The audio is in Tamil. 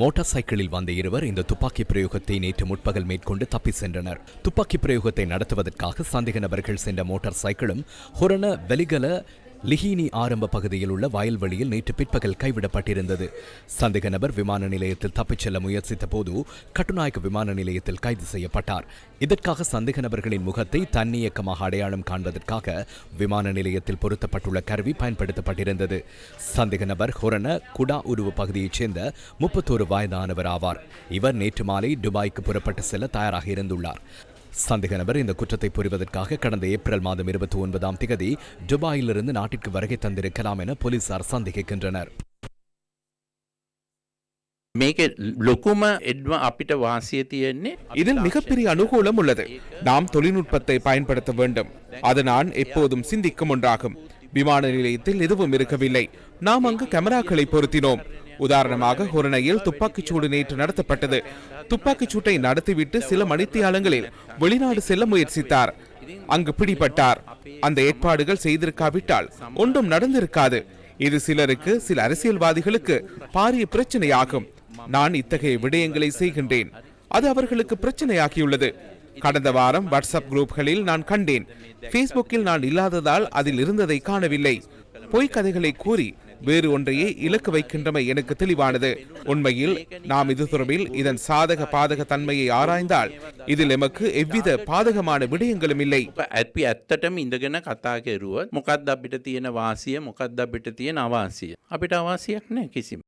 மோட்டார் சைக்கிளில் வந்த இருவர் இந்த துப்பாக்கி பிரயோகத்தை நேற்று முற்பகல் மேற்கொண்டு தப்பி சென்றனர். துப்பாக்கி பிரயோகத்தை நடத்துவதற்காக சந்தேக நபர்கள் சென்ற மோட்டார் சைக்கிளும் ஹொரண வெலிகல லிஹினி ஆரம்ப பகுதியில் உள்ள வயல்வெளியில் நேற்று பிற்பகல் கைவிடப்பட்டிருந்தது. சந்தேக நபர் விமான நிலையத்தில் தப்பிச் செல்ல முயற்சித்த போது கட்டுநாயக்க விமான நிலையத்தில் கைது செய்யப்பட்டார். இதற்காக சந்தேக நபர்களின் முகத்தை தன்னியக்கமாக அடையாளம் காண்பதற்காக விமான நிலையத்தில் பொருத்தப்பட்டுள்ள கருவி பயன்படுத்தப்பட்டிருந்தது. சந்தேக நபர் ஹொரண குடா உருவ பகுதியைச் சேர்ந்த முப்பத்தோரு வயதானவர் ஆவார். இவர் நேற்று மாலை துபாய்க்கு புறப்பட்டு செல்ல தயாராக இருந்துள்ளார். சந்தேக நபர் இந்த குற்றத்தை புரிவதற்காக கடந்த ஏப்ரல் மாதம் இருபத்தி ஒன்பதாம் திகதி துபாயிலிருந்து நாட்டிற்கு வருகை தந்திருக்கலாம் என போலீசார் சந்தேகிக்கின்றனர். இதில் மிகப்பெரிய அனுகூலம் உள்ளது. நாம் தொழில்நுட்பத்தை பயன்படுத்த வேண்டும். அது நான் எப்போதும் சிந்திக்கும் ஒன்றாகும். விமான நிலையத்தில் எதுவும் இருக்கவில்லை. நாம் அங்கு கேமராக்களை பொருத்தினோம். உதாரணமாக ஹொரணையில் துப்பாக்கிச் சூடு நேற்று நடத்தப்பட்டது. துப்பாக்கிச் சூட்டை நடத்திவிட்டு சில மணித்தியாலங்களில் வெளிநாடு செல்ல முயற்சித்தார். அங்கு பிடிபட்டார். அந்த ஏற்பாடுகள் செய்திருக்காவிட்டால் ஒன்றும் நடந்திருக்காது. இது சிலருக்கு சில அரசியல்வாதிகளுக்கு பாரிய பிரச்சனையாகும். நான் இத்தகைய விடயங்களை செய்கின்றேன். அது அவர்களுக்கு பிரச்சனையாகியுள்ளது. கடந்த வாரம் வாட்ஸ்அப் குரூப்களில் நான் கண்டேன். பேஸ்புக்கில் நான் இல்லாததால் அதில் இருந்ததை காணவில்லை. பொய்க் கதைகளை கூறி வேறு ஒன்றையே இலக்கு வைக்கின்றமை எனக்கு தெளிவானது உண்மையில் நாம் இது தொடர்பில் இதன் சாதக பாதக தன்மையை ஆராய்ந்தால் இதில் எமக்கு எவ்வித பாதகமான விடயங்களும் இல்லை ඇත්පි ඇත්තටම ඉඳගෙන කතා කෙරුවත් මොකක්ද අපිට තියෙන වාසිය මොකක්ද අපිට තියෙන අවාසිය අපිට අවාසියක් නෑ කිසිම